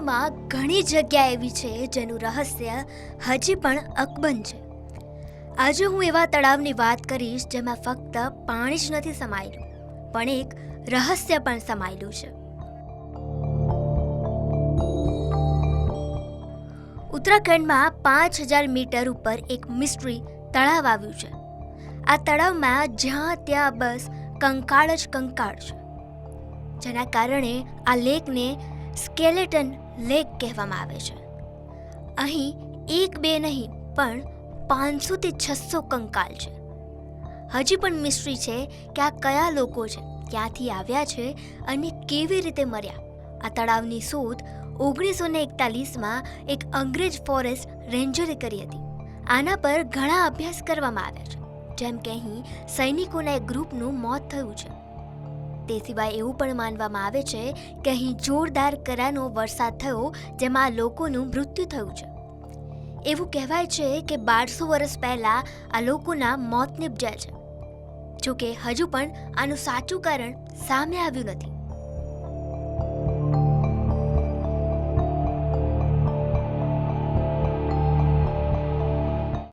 દુનિયામાં ઘણી જગ્યા એવી છે જેનું રહસ્ય હજી પણ અકબંધ છે. આજે હું એવા તળાવની વાત કરીશ જેમાં ફક્ત પાણી જ નથી સમાયેલું, પણ એક રહસ્ય પણ સમાયેલું છે. ઉત્તરાખંડમાં પાંચ હજાર મીટર ઉપર એક મિસ્ટ્રી તળાવ આવ્યું છે. આ તળાવમાં જ્યાં ત્યાં બસ કંકાળ જ કંકાળ છે. જેના કારણે આ લેકને સ્કેલેટન લેક કહેવામાં આવે છે. અહીં એક બે નહીં, પણ પાંચસોથી છસો કંકાલ છે. હજી પણ મિસ્ટ્રી છે કે આ કયા લોકો છે, ક્યાંથી આવ્યા છે અને કેવી રીતે મર્યા. આ તળાવની શોધ ઓગણીસો ને એકતાલીસમાં એક અંગ્રેજ ફોરેસ્ટ રેન્જરે કરી હતી. આના પર ઘણા અભ્યાસ કરવામાં આવ્યા છે. જેમ કે અહીં સૈનિકોના એક ગ્રુપનું મોત થયું છે. તે સિવાય એવું પણ માનવામાં આવે છે કે અહીં જોરદાર કરાનો વરસાદ થયો, જેમાં લોકોનું મૃત્યુ થયું છે. એવું કહેવાય છે કે બારસો વર્ષ પહેલાં આ લોકોના મોત નિપજ્યા છે. જોકે હજુ પણ આનું સાચું કારણ સામે આવ્યું નથી.